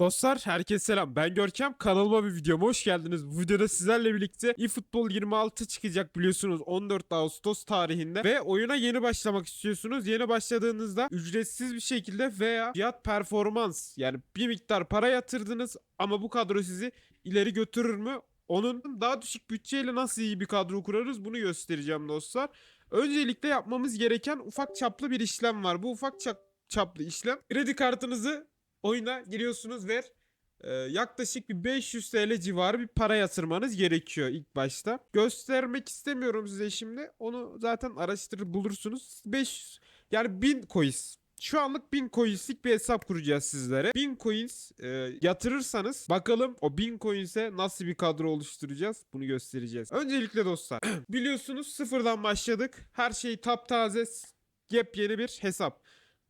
Dostlar herkese selam. Ben Görkem. Kanalıma bir videoma hoş geldiniz. Bu videoda sizlerle birlikte eFootball 26 çıkacak biliyorsunuz 14 Ağustos tarihinde ve oyuna yeni başlamak istiyorsunuz. Yeni başladığınızda ücretsiz bir şekilde veya fiyat performans yani bir miktar para yatırdınız ama bu kadro sizi ileri götürür mü? Onun daha düşük bütçeyle nasıl iyi bir kadro kurarız bunu göstereceğim dostlar. Öncelikle yapmamız gereken ufak çaplı bir işlem var. Bu ufak çap- çaplı işlem kredi kartınızı oyuna giriyorsunuz ve e, yaklaşık bir 500 TL civarı bir para yatırmanız gerekiyor ilk başta. Göstermek istemiyorum size şimdi. Onu zaten araştırır bulursunuz. 500 yani 1000 coins. Şu anlık 1000 coins'lik bir hesap kuracağız sizlere. 1000 coins e, yatırırsanız bakalım o 1000 coins'e nasıl bir kadro oluşturacağız bunu göstereceğiz. Öncelikle dostlar biliyorsunuz sıfırdan başladık. Her şey taptaze yepyeni bir hesap.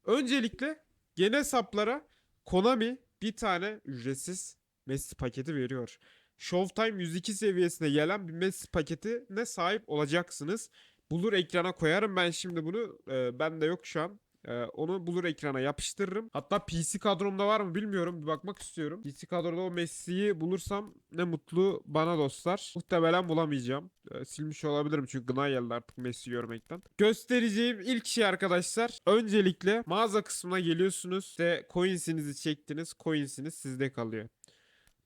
Öncelikle yeni hesaplara Konami bir tane ücretsiz Messi paketi veriyor. Showtime 102 seviyesine gelen bir Messi paketine sahip olacaksınız. Bulur ekrana koyarım ben şimdi bunu. Ee, ben de yok şu an. Ee, onu bulur ekrana yapıştırırım. Hatta PC kadromda var mı bilmiyorum. Bir bakmak istiyorum. PC kadroda o Messi'yi bulursam ne mutlu bana dostlar. Muhtemelen bulamayacağım. Ee, silmiş olabilirim çünkü gına geldi artık Messi görmekten. Göstereceğim ilk şey arkadaşlar. Öncelikle mağaza kısmına geliyorsunuz. İşte coins'inizi çektiniz. Coins'iniz sizde kalıyor.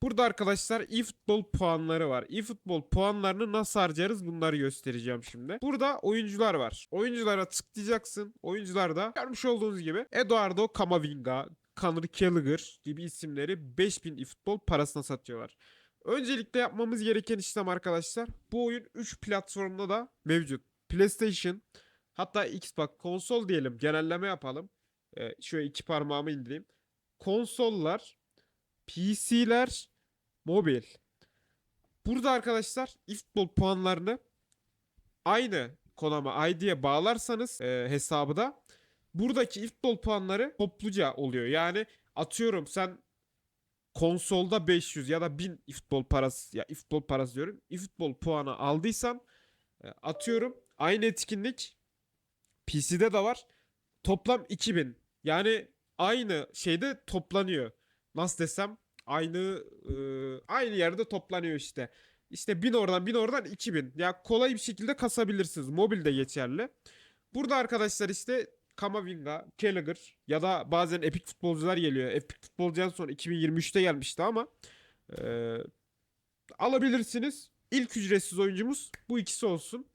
Burada arkadaşlar eFootball puanları var. eFootball puanlarını nasıl harcarız bunları göstereceğim şimdi. Burada oyuncular var. Oyunculara tıklayacaksın. Oyuncularda görmüş olduğunuz gibi Eduardo Camavinga, Conor Gallagher gibi isimleri 5000 eFootball parasına satıyorlar. Öncelikle yapmamız gereken işlem arkadaşlar. Bu oyun 3 platformda da mevcut. PlayStation, hatta Xbox konsol diyelim genelleme yapalım. Ee, şöyle iki parmağımı indireyim. Konsollar, PC'ler, mobil. Burada arkadaşlar eFootball puanlarını aynı Konami ID'ye bağlarsanız e, hesabı da buradaki eFootball puanları topluca oluyor. Yani atıyorum sen konsolda 500 ya da 1000 eFootball parası ya eFootball parası diyorum. eFootball puanı aldıysan e, atıyorum aynı etkinlik PC'de de var. Toplam 2000. Yani aynı şeyde toplanıyor. Nasıl desem aynı e, aynı yerde toplanıyor işte. İşte 1000 oradan 1000 oradan 2000. Ya kolay bir şekilde kasabilirsiniz. Mobilde geçerli. Burada arkadaşlar işte Kamavinga, Gallagher ya da bazen epik futbolcular geliyor. Epik futbolcudan sonra 2023'te gelmişti ama e, alabilirsiniz. İlk ücretsiz oyuncumuz bu ikisi olsun.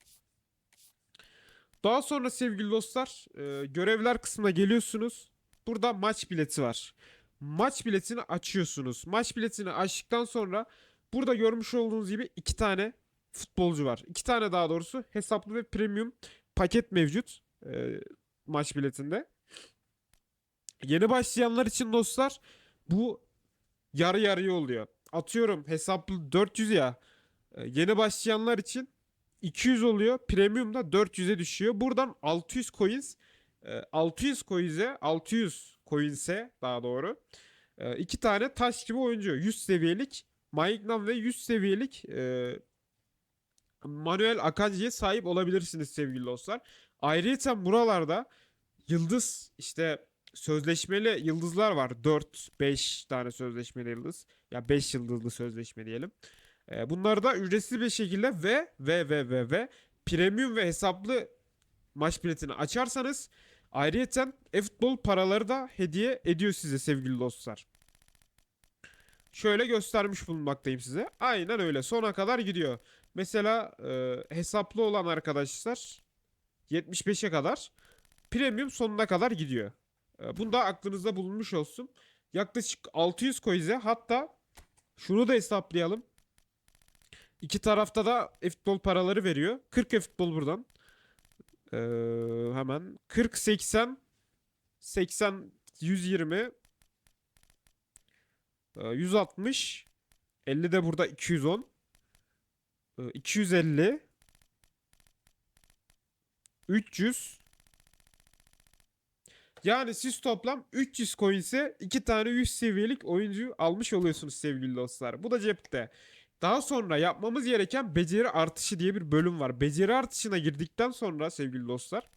Daha sonra sevgili dostlar e, görevler kısmına geliyorsunuz. Burada maç bileti var. Maç biletini açıyorsunuz. Maç biletini açtıktan sonra burada görmüş olduğunuz gibi iki tane futbolcu var. İki tane daha doğrusu hesaplı ve premium paket mevcut e, maç biletinde. Yeni başlayanlar için dostlar bu yarı yarıya oluyor. Atıyorum hesaplı 400 ya. E, yeni başlayanlar için 200 oluyor. Premium da 400'e düşüyor. Buradan 600 coins e, 600 coins'e 600 coins'e daha doğru e, iki tane taş gibi oyuncu. 100 seviyelik Maignan ve 100 seviyelik e, Manuel Akanji'ye sahip olabilirsiniz sevgili dostlar. Ayrıca buralarda yıldız işte sözleşmeli yıldızlar var. 4-5 tane sözleşmeli yıldız. Ya 5 yıldızlı sözleşme diyelim. E, bunları da ücretsiz bir şekilde ve ve ve ve ve premium ve hesaplı maç biletini açarsanız ayrıyeten e-futbol paraları da hediye ediyor size sevgili dostlar. Şöyle göstermiş bulunmaktayım size. Aynen öyle. Sona kadar gidiyor. Mesela e, hesaplı olan arkadaşlar 75'e kadar premium sonuna kadar gidiyor. E, bunu da aklınızda bulunmuş olsun. Yaklaşık 600 coin'e hatta şunu da hesaplayalım. İki tarafta da e-futbol paraları veriyor. 40 e-futbol buradan. Ee, hemen 40 80 80 120 ee, 160 50 de burada 210 ee, 250 300 yani siz toplam 300 coins'e 2 tane 100 seviyelik oyuncu almış oluyorsunuz sevgili dostlar. Bu da cepte. Daha sonra yapmamız gereken beceri artışı diye bir bölüm var. Beceri artışına girdikten sonra sevgili dostlar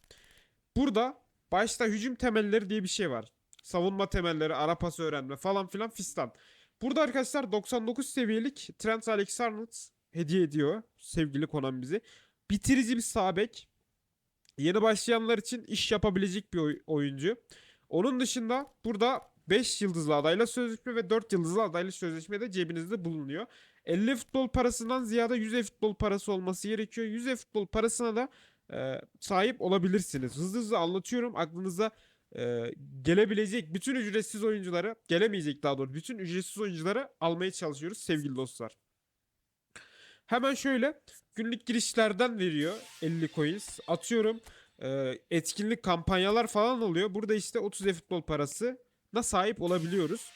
burada başta hücum temelleri diye bir şey var. savunma temelleri, ara pas öğrenme falan filan fistan. Burada arkadaşlar 99 seviyelik Trent Alexander hediye ediyor sevgili Konami bize. Bitirici bir sağ bek. Yeni başlayanlar için iş yapabilecek bir oy- oyuncu. Onun dışında burada 5 yıldızlı adayla sözleşme ve 4 yıldızlı adayla sözleşme de cebinizde bulunuyor. 50 futbol parasından ziyade 100 futbol parası olması gerekiyor. 100 futbol parasına da e, sahip olabilirsiniz. Hızlı hızlı anlatıyorum. Aklınıza e, gelebilecek bütün ücretsiz oyuncuları, gelemeyecek daha doğrusu bütün ücretsiz oyuncuları almaya çalışıyoruz sevgili dostlar. Hemen şöyle günlük girişlerden veriyor 50 coins. Atıyorum e, etkinlik kampanyalar falan oluyor. Burada işte 30 futbol parasına sahip olabiliyoruz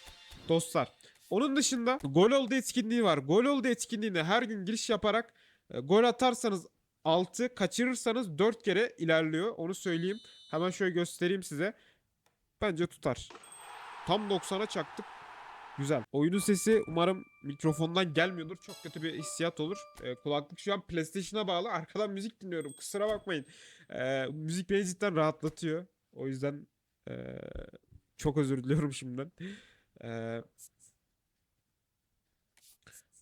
dostlar. Onun dışında gol oldu etkinliği var. Gol oldu etkinliğine her gün giriş yaparak e, gol atarsanız 6, kaçırırsanız 4 kere ilerliyor. Onu söyleyeyim. Hemen şöyle göstereyim size. Bence tutar. Tam 90'a çaktık. Güzel. Oyunun sesi umarım mikrofondan gelmiyordur. Çok kötü bir hissiyat olur. Ee, kulaklık şu an PlayStation'a bağlı. Arkadan müzik dinliyorum. Kusura bakmayın. Ee, müzik beni cidden rahatlatıyor. O yüzden ee, çok özür diliyorum şimdiden. Ee,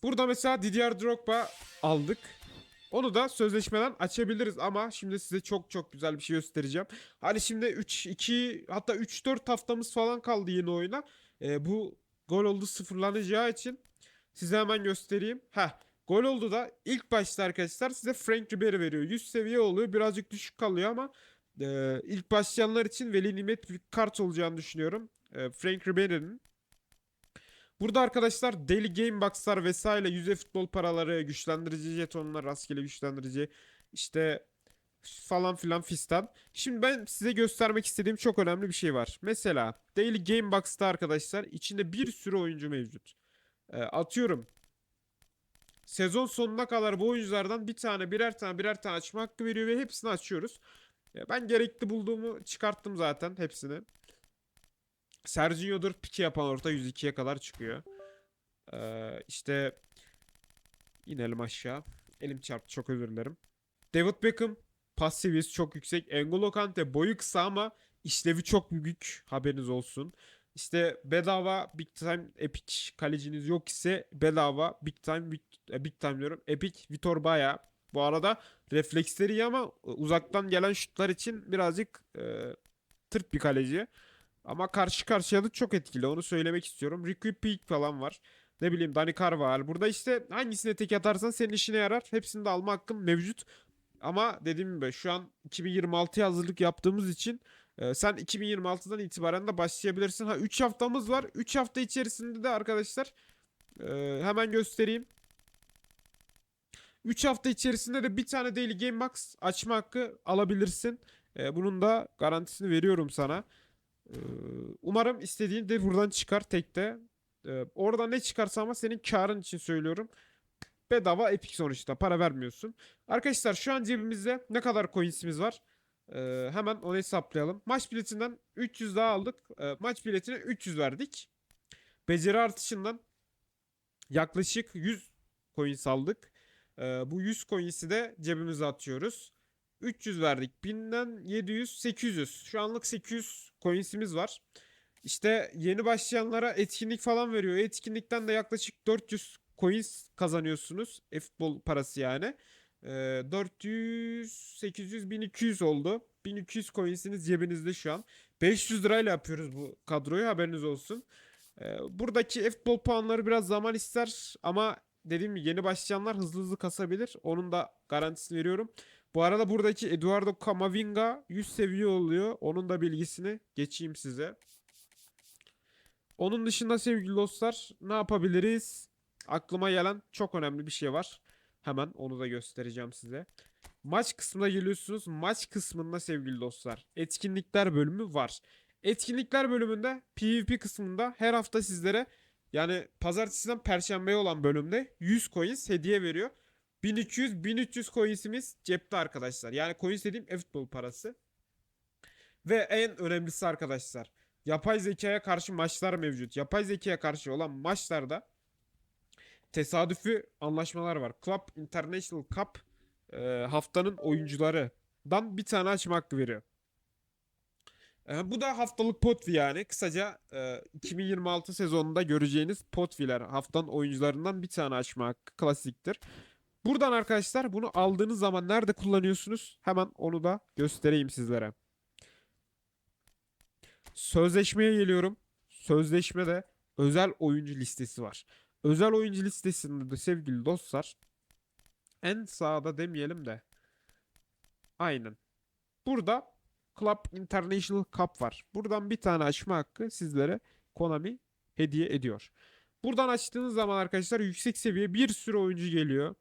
burada mesela Didier Drogba aldık. Onu da sözleşmeden açabiliriz ama şimdi size çok çok güzel bir şey göstereceğim. Hani şimdi 3 2 hatta 3 4 haftamız falan kaldı yeni oyuna. Ee, bu gol oldu sıfırlanacağı için size hemen göstereyim. Heh. Gol oldu da ilk başta arkadaşlar size Frank Ribery veriyor. 100 seviye oluyor. Birazcık düşük kalıyor ama e, ilk başlayanlar için veli nimet bir kart olacağını düşünüyorum. E, Frank Ribery'nin. Burada arkadaşlar Daily Game Box'lar vesaire yüze futbol paraları, güçlendirici jetonlar, rastgele güçlendirici işte falan filan fistan. Şimdi ben size göstermek istediğim çok önemli bir şey var. Mesela Daily Game Box'ta arkadaşlar içinde bir sürü oyuncu mevcut. E, atıyorum sezon sonuna kadar bu oyunculardan bir tane birer tane birer tane açma hakkı veriyor ve hepsini açıyoruz. E, ben gerekli bulduğumu çıkarttım zaten hepsini. Sergio'dur piki yapan orta 102'ye kadar çıkıyor. Ee, işte inelim aşağı. Elim çarptı çok özür dilerim. David Beckham pas seviyesi çok yüksek. N'Golo Kante boyu kısa ama işlevi çok büyük. Haberiniz olsun. İşte bedava big time epic kaleciniz yok ise bedava big time big, e, big time diyorum. Epic Vitor Baya. Bu arada refleksleri iyi ama uzaktan gelen şutlar için birazcık e, tırt bir kaleci. Ama karşı karşıya da çok etkili. Onu söylemek istiyorum. Ricky Peak falan var. Ne bileyim Dani Carvajal. Burada işte hangisine tek atarsan senin işine yarar. Hepsini de alma hakkın mevcut. Ama dediğim gibi şu an 2026'ya hazırlık yaptığımız için e, sen 2026'dan itibaren de başlayabilirsin. Ha 3 haftamız var. 3 hafta içerisinde de arkadaşlar e, hemen göstereyim. 3 hafta içerisinde de bir tane Daily Game Box açma hakkı alabilirsin. E, bunun da garantisini veriyorum sana. Ee, Umarım istediğin de buradan çıkar tekte. Ee, Orada ne çıkarsa ama senin karın için söylüyorum. Bedava Epic sonuçta para vermiyorsun. Arkadaşlar şu an cebimizde ne kadar coinsimiz var? Ee, hemen onu hesaplayalım. Maç biletinden 300 daha aldık. Ee, maç biletine 300 verdik. Beceri artışından yaklaşık 100 coins aldık. Ee, bu 100 coins'i de cebimize atıyoruz. 300 verdik. 1000'den 700, 800. Şu anlık 800 coins'imiz var. İşte yeni başlayanlara etkinlik falan veriyor. Etkinlikten de yaklaşık 400 coins kazanıyorsunuz. E-futbol parası yani. Ee, 400, 800, 1200 oldu. 1200 coins'iniz cebinizde şu an. 500 lirayla yapıyoruz bu kadroyu haberiniz olsun. Ee, buradaki e-futbol puanları biraz zaman ister ama dediğim gibi yeni başlayanlar hızlı hızlı kasabilir. Onun da garantisini veriyorum. Bu arada buradaki Eduardo Camavinga 100 seviye oluyor. Onun da bilgisini geçeyim size. Onun dışında sevgili dostlar ne yapabiliriz? Aklıma gelen çok önemli bir şey var. Hemen onu da göstereceğim size. Maç kısmına geliyorsunuz. Maç kısmında sevgili dostlar etkinlikler bölümü var. Etkinlikler bölümünde PvP kısmında her hafta sizlere yani pazartesiden perşembeye olan bölümde 100 coins hediye veriyor. 1200 1300 coins'imiz cepte arkadaşlar. Yani coins dediğim e-futbol parası. Ve en önemlisi arkadaşlar. Yapay zekaya karşı maçlar mevcut. Yapay zekaya karşı olan maçlarda tesadüfi anlaşmalar var. Club International Cup e, haftanın oyuncularından bir tane açma hakkı veriyor. Ee, bu da haftalık potvi yani. Kısaca e, 2026 sezonunda göreceğiniz potviler. Haftanın oyuncularından bir tane açma hakkı klasiktir. Buradan arkadaşlar bunu aldığınız zaman nerede kullanıyorsunuz? Hemen onu da göstereyim sizlere. Sözleşmeye geliyorum. Sözleşmede özel oyuncu listesi var. Özel oyuncu listesinde de sevgili dostlar en sağda demeyelim de aynen. Burada Club International Cup var. Buradan bir tane açma hakkı sizlere Konami hediye ediyor. Buradan açtığınız zaman arkadaşlar yüksek seviye bir sürü oyuncu geliyor.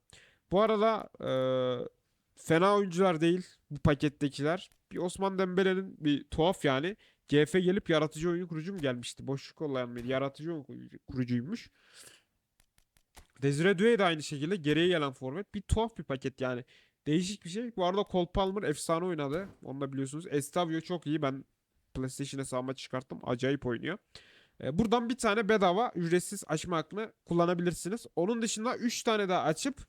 Bu arada eee, fena oyuncular değil bu pakettekiler. Bir Osman Dembele'nin bir tuhaf yani. GF gelip yaratıcı oyun kurucu mu gelmişti? Boşluk olan bir yaratıcı oyun kurucu- kurucuymuş. Desire Doué de aynı şekilde geriye gelen forvet. Bir tuhaf bir paket yani. Değişik bir şey. Bu arada Cole Palmer efsane oynadı. Onu da biliyorsunuz. Estavio çok iyi. Ben PlayStation hesabıma çıkarttım. Acayip oynuyor. Ee, buradan bir tane bedava ücretsiz açma hakkını kullanabilirsiniz. Onun dışında 3 tane daha açıp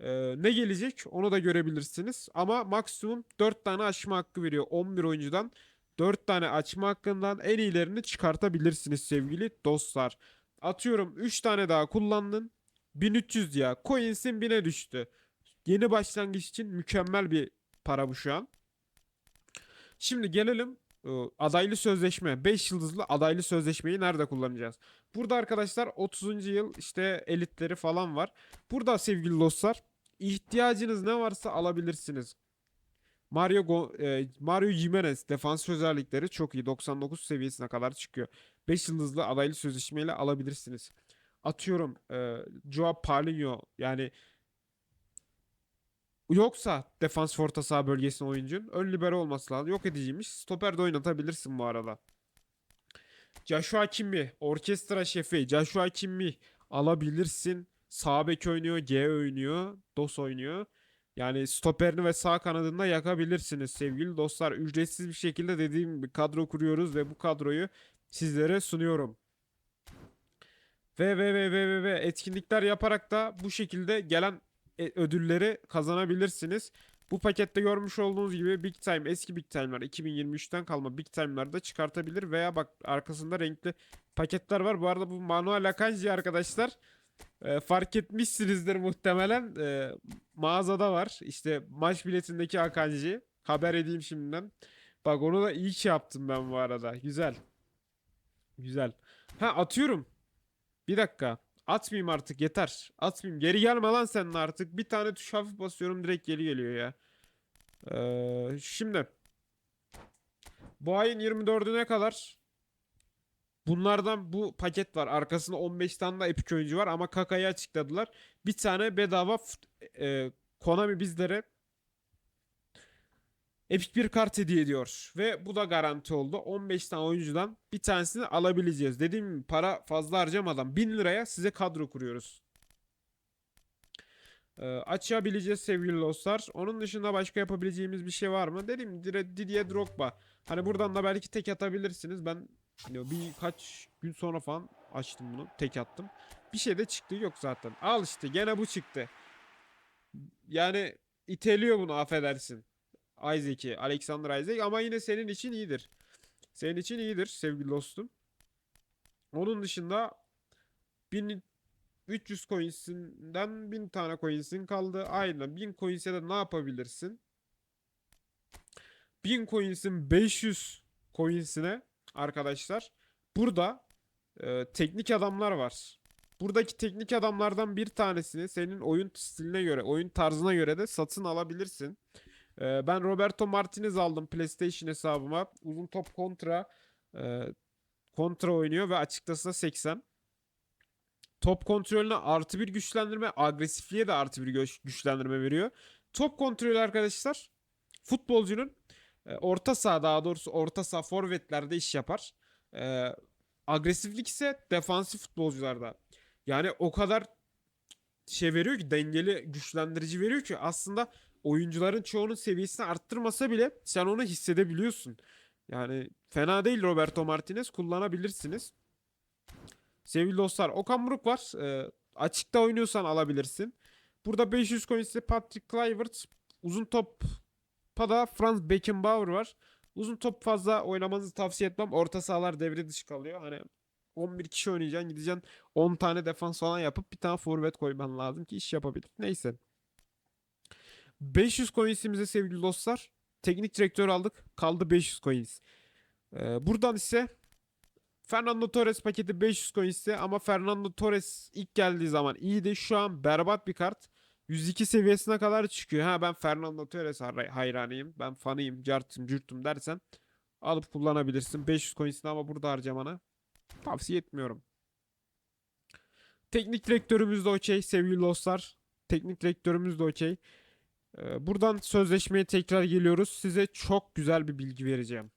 e, ne gelecek onu da görebilirsiniz. Ama maksimum 4 tane açma hakkı veriyor. 11 oyuncudan 4 tane açma hakkından en iyilerini çıkartabilirsiniz sevgili dostlar. Atıyorum 3 tane daha kullandın. 1300 ya. Coins'in 1000'e düştü. Yeni başlangıç için mükemmel bir para bu şu an. Şimdi gelelim adaylı sözleşme. 5 yıldızlı adaylı sözleşmeyi nerede kullanacağız? Burada arkadaşlar 30. yıl işte elitleri falan var. Burada sevgili dostlar ihtiyacınız ne varsa alabilirsiniz. Mario Go- e, Mario Jimenez defans özellikleri çok iyi. 99 seviyesine kadar çıkıyor. 5 yıldızlı adaylı sözleşmeyle alabilirsiniz. Atıyorum e, Joao Paulinho yani Yoksa defans orta saha bölgesinin oyuncun ön libero olması lazım. Yok ediciymiş. Stoper de oynatabilirsin bu arada. Joshua Kimi, orkestra şefi Joshua Kimi alabilirsin. Sağ bek oynuyor, G oynuyor, DOS oynuyor. Yani stoperini ve sağ kanadında yakabilirsiniz sevgili dostlar. Ücretsiz bir şekilde dediğim gibi kadro kuruyoruz ve bu kadroyu sizlere sunuyorum. Ve ve ve ve ve ve etkinlikler yaparak da bu şekilde gelen ödülleri kazanabilirsiniz. Bu pakette görmüş olduğunuz gibi Big Time eski Big Time'lar 2023'ten kalma Big Time'lar da çıkartabilir veya bak arkasında renkli paketler var. Bu arada bu Manuel Akanji arkadaşlar e, fark etmişsinizdir muhtemelen e, mağazada var. İşte maç biletindeki Akanji haber edeyim şimdiden. Bak onu da iyi ki yaptım ben bu arada. Güzel. Güzel. Ha atıyorum. Bir dakika. Atmayayım artık yeter. Atmayayım. Geri gelme lan sen artık. Bir tane tuş hafif basıyorum direkt geri geliyor ya. Ee, şimdi. Bu ayın 24'üne kadar bunlardan bu paket var. Arkasında 15 tane de epik oyuncu var ama Kaka'yı açıkladılar. Bir tane bedava e, Konami bizlere epik bir kart hediye ediyor. Ve bu da garanti oldu. 15 tane oyuncudan bir tanesini alabileceğiz. Dediğim gibi para fazla harcamadan 1000 liraya size kadro kuruyoruz. Ee, açabileceğiz sevgili dostlar. Onun dışında başka yapabileceğimiz bir şey var mı? Gibi Didier Drogba. Hani buradan da belki tek atabilirsiniz. Ben birkaç gün sonra falan açtım bunu. Tek attım. Bir şey de çıktı yok zaten. Al işte gene bu çıktı. Yani iteliyor bunu affedersin. Isaac'i, Alexander Isaac ama yine senin için iyidir. Senin için iyidir sevgili dostum. Onun dışında 1300 coins'inden 1000 tane coins'in kaldı. Aynen 1000 coins'e de ne yapabilirsin? 1000 coins'in 500 coins'ine arkadaşlar burada e, teknik adamlar var. Buradaki teknik adamlardan bir tanesini senin oyun stiline göre, oyun tarzına göre de satın alabilirsin. Ee, ben Roberto Martinez aldım PlayStation hesabıma. Uzun top kontra e, kontra oynuyor ve açıkçası da 80. Top kontrolüne artı bir güçlendirme, agresifliğe de artı bir güç- güçlendirme veriyor. Top kontrolü arkadaşlar futbolcunun e, orta saha daha doğrusu orta saha forvetlerde iş yapar. E, agresiflik ise defansif futbolcularda. Yani o kadar şey veriyor ki dengeli güçlendirici veriyor ki aslında oyuncuların çoğunun seviyesini arttırmasa bile sen onu hissedebiliyorsun. Yani fena değil Roberto Martinez kullanabilirsiniz. Sevgili dostlar Okan Buruk var. Ee, açıkta oynuyorsan alabilirsin. Burada 500 coin ise Patrick Kluivert. Uzun top da Franz Beckenbauer var. Uzun top fazla oynamanızı tavsiye etmem. Orta sahalar devre dışı kalıyor. Hani 11 kişi oynayacaksın gideceksin 10 tane defans falan yapıp bir tane forvet koyman lazım ki iş yapabilir. Neyse. 500 coins'imize sevgili dostlar. Teknik direktör aldık. Kaldı 500 coins. Ee, buradan ise Fernando Torres paketi 500 coins'ti ama Fernando Torres ilk geldiği zaman iyiydi. Şu an berbat bir kart. 102 seviyesine kadar çıkıyor. Ha ben Fernando Torres hay- hayranıyım. Ben fanıyım, cartım, cürtüm dersen alıp kullanabilirsin. 500 coins'ini ama burada harcamana tavsiye etmiyorum. Teknik direktörümüz de okey sevgili dostlar. Teknik direktörümüz de okey. Ee, buradan sözleşmeye tekrar geliyoruz. Size çok güzel bir bilgi vereceğim.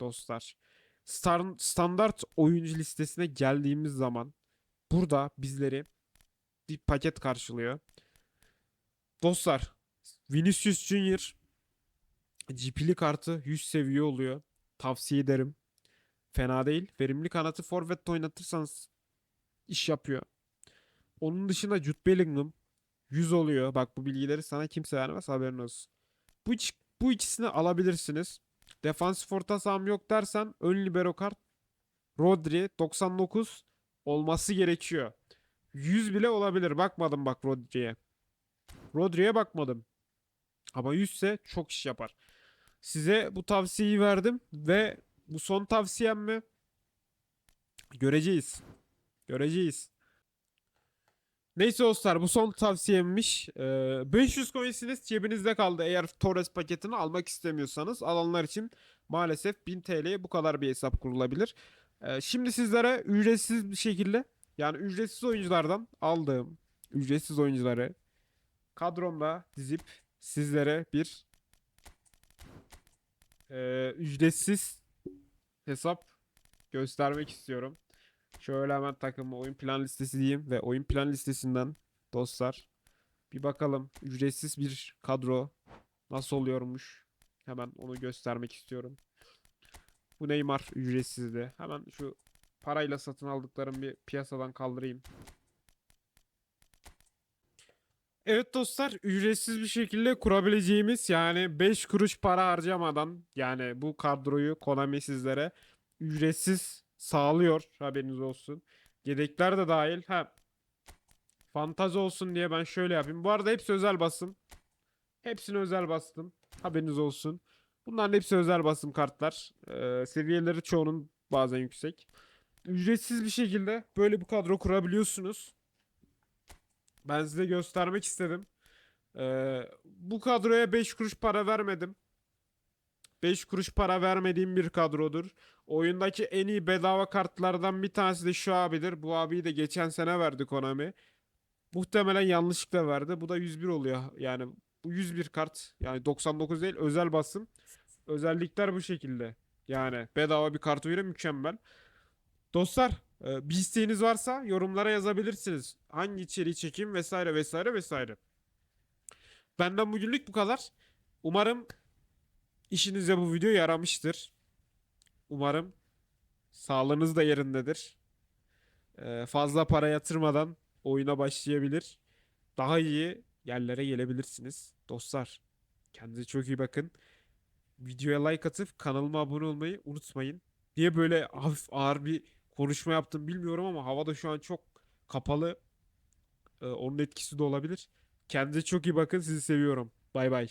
Dostlar. Star, standart oyuncu listesine geldiğimiz zaman burada bizleri bir paket karşılıyor. Dostlar Vinicius Junior GP'li kartı 100 seviye oluyor. Tavsiye ederim. Fena değil. Verimli kanatı forvet oynatırsanız iş yapıyor. Onun dışında Jude Bellingham 100 oluyor. Bak bu bilgileri sana kimse vermez haberin olsun. Bu, bu ikisini alabilirsiniz. Defansif orta saham yok dersen ön libero kart Rodri 99 olması gerekiyor. 100 bile olabilir. Bakmadım bak Rodri'ye. Rodri'ye bakmadım. Ama 100 ise çok iş yapar. Size bu tavsiyeyi verdim ve bu son tavsiyem mi? Göreceğiz. Göreceğiz. Neyse dostlar bu son tavsiyemmiş. Ee, 500 coinsiniz cebinizde kaldı eğer Torres paketini almak istemiyorsanız. Alanlar için maalesef 1000 TL'ye bu kadar bir hesap kurulabilir. Ee, şimdi sizlere ücretsiz bir şekilde yani ücretsiz oyunculardan aldığım ücretsiz oyuncuları kadromda dizip sizlere bir e, ücretsiz hesap göstermek istiyorum. Şöyle hemen takımı oyun plan listesi diyeyim ve oyun plan listesinden dostlar bir bakalım ücretsiz bir kadro nasıl oluyormuş. Hemen onu göstermek istiyorum. Bu Neymar ücretsizdi. Hemen şu parayla satın aldıklarım bir piyasadan kaldırayım. Evet dostlar ücretsiz bir şekilde kurabileceğimiz yani 5 kuruş para harcamadan yani bu kadroyu Konami sizlere ücretsiz sağlıyor haberiniz olsun. Yedekler de dahil. Ha fantazi olsun diye ben şöyle yapayım. Bu arada hepsi özel basım. Hepsini özel bastım. Haberiniz olsun. Bunların hepsi özel basım kartlar. Ee, seviyeleri çoğunun bazen yüksek. Ücretsiz bir şekilde böyle bir kadro kurabiliyorsunuz. Ben size göstermek istedim. Ee, bu kadroya 5 kuruş para vermedim. 5 kuruş para vermediğim bir kadrodur. Oyundaki en iyi bedava kartlardan bir tanesi de şu abidir. Bu abiyi de geçen sene verdi Konami. Muhtemelen yanlışlıkla verdi. Bu da 101 oluyor. Yani bu 101 kart. Yani 99 değil özel basım. Özellikler bu şekilde. Yani bedava bir kart öyle mükemmel. Dostlar e, bir isteğiniz varsa yorumlara yazabilirsiniz. Hangi içeriği çekeyim vesaire vesaire vesaire. Benden bugünlük bu kadar. Umarım işinize bu video yaramıştır. Umarım sağlığınız da yerindedir. E, fazla para yatırmadan oyuna başlayabilir. Daha iyi yerlere gelebilirsiniz. Dostlar kendinize çok iyi bakın. Videoya like atıp kanalıma abone olmayı unutmayın. Niye böyle hafif ağır bir konuşma yaptım bilmiyorum ama hava da şu an çok kapalı. Ee, onun etkisi de olabilir. Kendinize çok iyi bakın. Sizi seviyorum. Bay bay.